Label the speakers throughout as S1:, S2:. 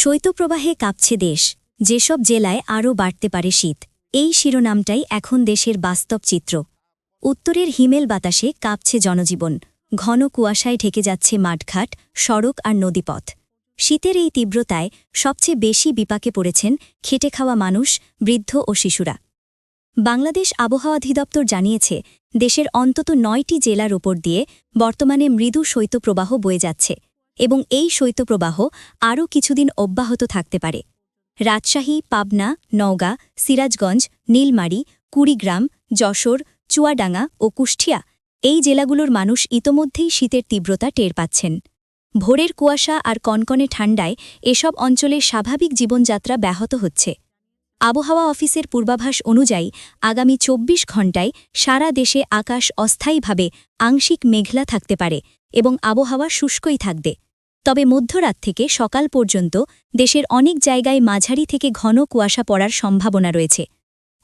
S1: শৈত্যপ্রবাহে কাঁপছে দেশ। যেসব জেলায় আরও বাড়তে পারে শীত, এই শিরোনামটাই এখন দেশের বাস্তব চিত্র। উত্তরের হিমেল বাতাসে কাঁপছে জনজীবন, ঘন কুয়াশায় ঢেকে যাচ্ছে মাঠঘাট, সড়ক আর নদীপথ। শীতের এই তীব্রতায় সবচেয়ে বেশি বিপাকে পড়েছেন খেটে খাওয়া মানুষ, বৃদ্ধ ও শিশুরা। বাংলাদেশ আবহাওয়া অধিদপ্তর জানিয়েছে, দেশের অন্তত নয়টি জেলার ওপর দিয়ে বর্তমানে মৃদু শৈত্যপ্রবাহ বয়ে যাচ্ছে। এবং এই শৈত্যপ্রবাহ আরও কিছুদিন অব্যাহত থাকতে পারে। রাজশাহী, পাবনা, নওগাঁ, সিরাজগঞ্জ, নীলমারি, কুড়িগ্রাম, যশোর, চুয়াডাঙ্গা ও কুষ্টিয়া এই জেলাগুলোর মানুষ ইতোমধ্যেই শীতের তীব্রতা টের পাচ্ছেন। ভোরের কুয়াশা আর কনকনে ঠান্ডায় এসব অঞ্চলের স্বাভাবিক জীবনযাত্রা ব্যাহত হচ্ছে। আবহাওয়া অফিসের পূর্বাভাস অনুযায়ী আগামী ২৪ ঘণ্টায় সারা দেশে আকাশ অস্থায়ীভাবে আংশিক মেঘলা থাকতে পারে এবং আবহাওয়া শুষ্কই থাকবে। তবে মধ্যরাত থেকে সকাল পর্যন্ত দেশের অনেক জায়গায় মাঝারি থেকে ঘন কুয়াশা পড়ার সম্ভাবনা রয়েছে।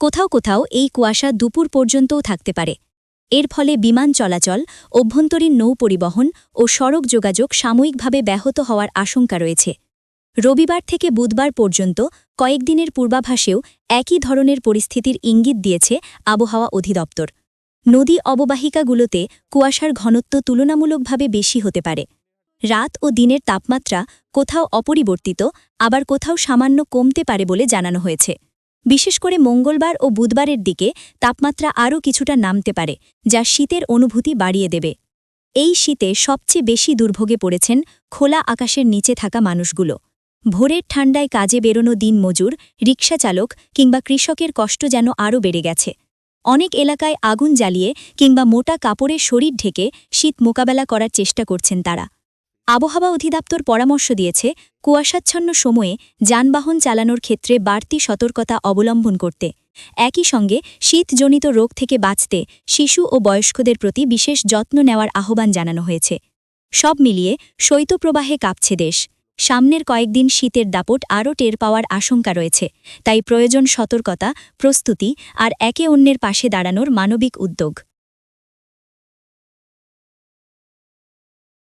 S1: কোথাও কোথাও এই কুয়াশা দুপুর পর্যন্তও থাকতে পারে। এর ফলে বিমান চলাচল, অভ্যন্তরীণ নৌ পরিবহন ও সড়ক যোগাযোগ সাময়িকভাবে ব্যাহত হওয়ার আশঙ্কা রয়েছে। রবিবার থেকে বুধবার পর্যন্ত কয়েকদিনের পূর্বাভাসেও একই ধরনের পরিস্থিতির ইঙ্গিত দিয়েছে আবহাওয়া অধিদপ্তর। নদী অববাহিকাগুলোতে কুয়াশার ঘনত্ব তুলনামূলকভাবে বেশি হতে পারে। রাত ও দিনের তাপমাত্রা কোথাও অপরিবর্তিত, আবার কোথাও সামান্য কমতে পারে বলে জানানো হয়েছে। বিশেষ করে মঙ্গলবার ও বুধবারের দিকে তাপমাত্রা আরও কিছুটা নামতে পারে, যা শীতের অনুভূতি বাড়িয়ে দেবে। এই শীতে সবচেয়ে বেশি দুর্ভোগে পড়েছেন খোলা আকাশের নিচে থাকা মানুষগুলো। ভোরের ঠান্ডায় কাজে বেরোনো দিন মজুর রিক্সা চালক কিংবা কৃষকের কষ্ট যেন আরও বেড়ে গেছে। অনেক এলাকায় আগুন জ্বালিয়ে কিংবা মোটা কাপড়ে শরীর ঢেকে শীত মোকাবেলা করার চেষ্টা করছেন তারা। আবহাওয়া অধিদপ্তর পরামর্শ দিয়েছে, কুয়াশাচ্ছন্ন সময়ে যানবাহন চালানোর ক্ষেত্রে বাড়তি সতর্কতা অবলম্বন করতে। একই সঙ্গে শীতজনিত রোগ থেকে বাঁচতে শিশু ও বয়স্কদের প্রতি বিশেষ যত্ন নেওয়ার আহ্বান জানানো হয়েছে। সব মিলিয়ে শৈত্যপ্রবাহে কাঁপছে দেশ। সামনের কয়েকদিন শীতের দাপট আরও টের পাওয়ার আশঙ্কা রয়েছে, তাই প্রয়োজন সতর্কতা, প্রস্তুতি আর একে অন্যের পাশে দাঁড়ানোর মানবিক উদ্যোগ।